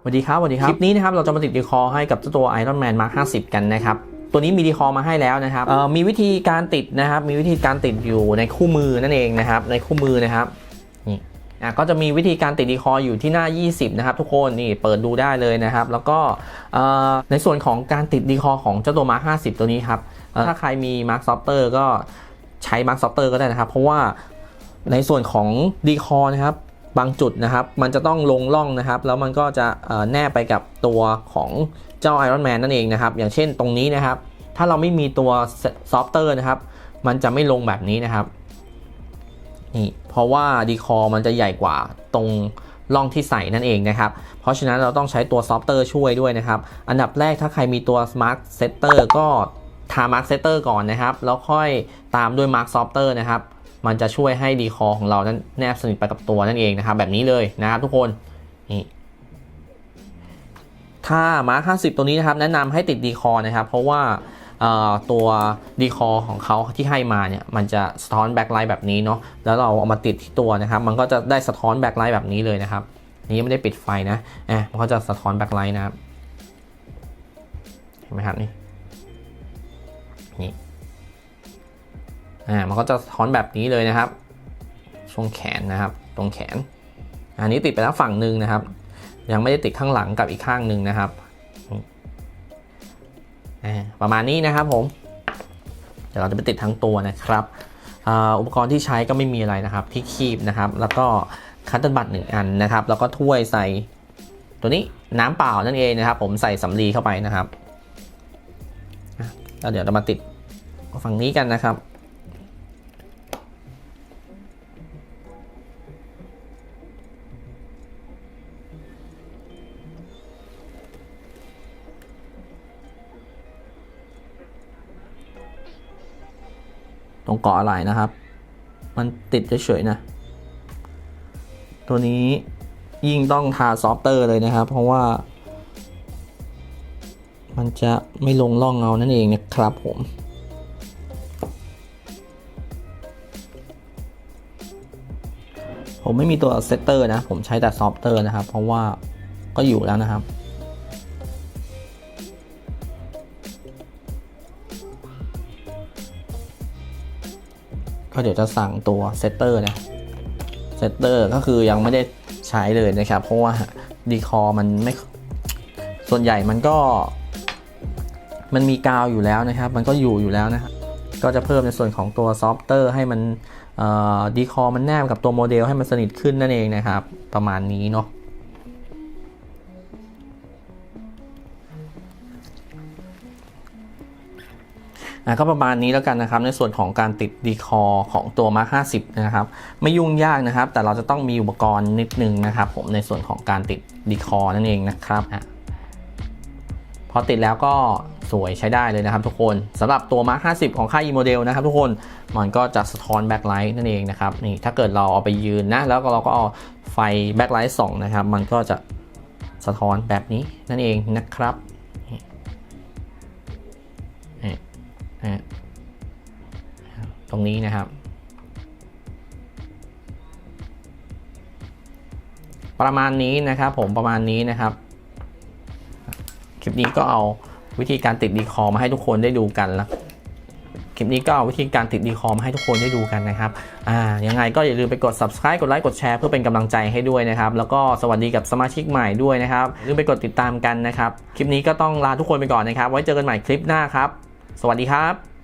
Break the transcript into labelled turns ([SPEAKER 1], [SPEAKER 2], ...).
[SPEAKER 1] สวัสดีครับสวัสดีครับ คลิปนี้นะครับเราจะมาติดดีคอให้กับเจ้าตัว Iron Man Mark 50 กันนะครับ ตัวนี้มีดีคอมาให้แล้วนะครับเอ่อมีวิธีการติดนะครับ มีวิธีการติดอยู่ในคู่มือนั่นเองนะครับ ในคู่มือนะครับนี่อะก็จะมีวิธีการติดดีคออยู่ที่หน้า 20 นะครับ ทุกคนนี่เปิดดูได้เลยนะครับ แล้วก็เอ่อในส่วนของการติดดีคอของเจ้าตัว Mark 50 ตัวนี้ครับเอ่อถ้าใครมี Mark Softer ก็ใช้ Mark Softer ก็ได้นะครับ เพราะว่าในส่วนของดีคอนะครับ บางจุดนะครับ มันจะต้องลงล่องนะครับ แล้วมันก็จะแนบไปกับตัวของเจ้า Iron Man นั่นเองนะครับ อย่างเช่นตรงนี้นะครับ ถ้าเราไม่มีตัวซอฟเตอร์นะครับ มันจะไม่ลงแบบนี้นะครับ นี่ เพราะว่าดีคอมันจะใหญ่กว่าตรงล่องที่ใส่นั่นเองนะครับ เพราะฉะนั้นเราต้องใช้ตัวซอฟเตอร์ช่วยด้วยนะครับ อันดับแรกถ้าใครมีตัว Smart Setter ก็ทา Mark Setter ก่อนนะครับ แล้วค่อยตามด้วย Mark Softer นะครับ มันจะช่วยให้ดีคอของเรานั้นแนบสนิทไปกับตัวนั่นเองนะครับ แบบนี้เลยนะครับทุกคนนี่ถ้ามาร์ค50 ตัวนี้นะครับ แนะนำให้ติดดีคอนะครับ เพราะว่าตัวดีคอของเขาที่ให้มาเนี่ยมันจะสะท้อนแบ็คไลท์แบบนี้เนาะแล้วเราเอามาติดที่ตัวนะครับ มันก็จะได้สะท้อนแบ็คไลท์แบบนี้เลยนะครับนนี้ไม่ได้ปิดไฟนะอะมันก็จะสะท้อนแบ็คไลท์นะครับเห็นไหมครับนี่นี่ อ่ามันก็จะสะท้อนแบบนี้เลยนะครับช่วงแขนนะครับ ตรงแขน อันนี้ติดไปแล้วฝั่งหนึ่งนะครับ ยังไม่ได้ติดข้างหลังกับอีกข้างหนึ่งนะครับประมาณนี้นะครับผมเดี๋ยวเราจะไปติดทั้งตัวนะครับอ,อุปกรณ์ที่ใช้ก็ไม่มีอะไรนะครับ ที่คีบนะครับ แล้วก็คัตเตอร์บัตหนึ่งอันนะครับ แล้วก็ถ้วยใส่ตัวนี้น้ำเปล่านั่นเองนะครับ ผมใส่สำลีเข้าไปนะครับแล้วเดี๋ยวเรามาติดฝั่งนี้กันนะครับ ตรงเกาะอะไรนะครับ มันติดเฉยๆนะ ตัวนี้ยิ่งต้องทาซอฟเตอร์เลยนะครับ เพราะว่า มันจะไม่ลงร่องเงานั่นเองนะครับผมผมไม่มีตัวเซตเตอร์นะ ผมใช้แต่ซอฟเตอร์นะครับ เพราะว่าก็อยู่แล้วนะครับ ก็เดี๋ยวจะสั่งตัวเซตเตอร์นะเซตเตอร์ก็คือยังไม่ได้ใช้เลยนะครับ เพราะว่าดีคอมันไม่ ส่วนใหญ่มันก็ มันมีกาวอยู่แล้วนะครับ มันก็อยู่อยู่แล้วนะครับก็จะเพิ่มในส่วนของตัวซอฟเตอร์ให้มันดีคอมันแนบกับตัวโมเดลให้มันสนิทขึ้นนั่นเองนะครับ ประมาณนี้เนาะ อะก็ประมาณนี้แล้วกันนะครับ ในส่วนของการติดดีคอของตัว Mark 50 นะครับ ไม่ยุ่งยากนะครับ แต่เราจะต้องมีอุปกรณ์นิดนึงนะครับผมในส่วนของการติดดีคอนั่นเองนะครับอะพอติดแล้วก็สวยใช้ได้เลยนะครับทุกคนสำหรับตัว Mark 50 ของค่าย e model นะครับทุกคนมันก็จะสะท้อนแบ็คไลท์นั่นเองนะครับนี่ถ้าเกิดเราเอาไปยืนนะแล้วก็เราก็เอาไฟแบ็คไลท์ส่องนะครับ มันก็จะสะท้อนแบบนี้นั่นเองนะครับ รงนี้นะครับ ประมาณนี้นะครับผมประมาณนี้นะครับ คลิปนี้ก็เอาวิธีการติดดีคอมาให้ทุกคนได้ดูกันแล้วคลิปนี้ก็เอาวิธีการติดดีคอมาให้ทุกคนได้ดูกันนะครับ อ่า ยังไงก็อย่าลืมไปกด subscribe กดไลค์ กดแชร์เพื่อเป็นกำลังใจให้ด้วยนะครับ แล้วก็สวัสดีกับสมาชิกใหม่ด้วยนะครับอย่าลืมไปกดติดตามกันนะครับ คลิปนี้ก็ต้องลาทุกคนไปก่อนนะครับ ไว้เจอกันใหม่คลิปหน้าครับ สวัสดีครับ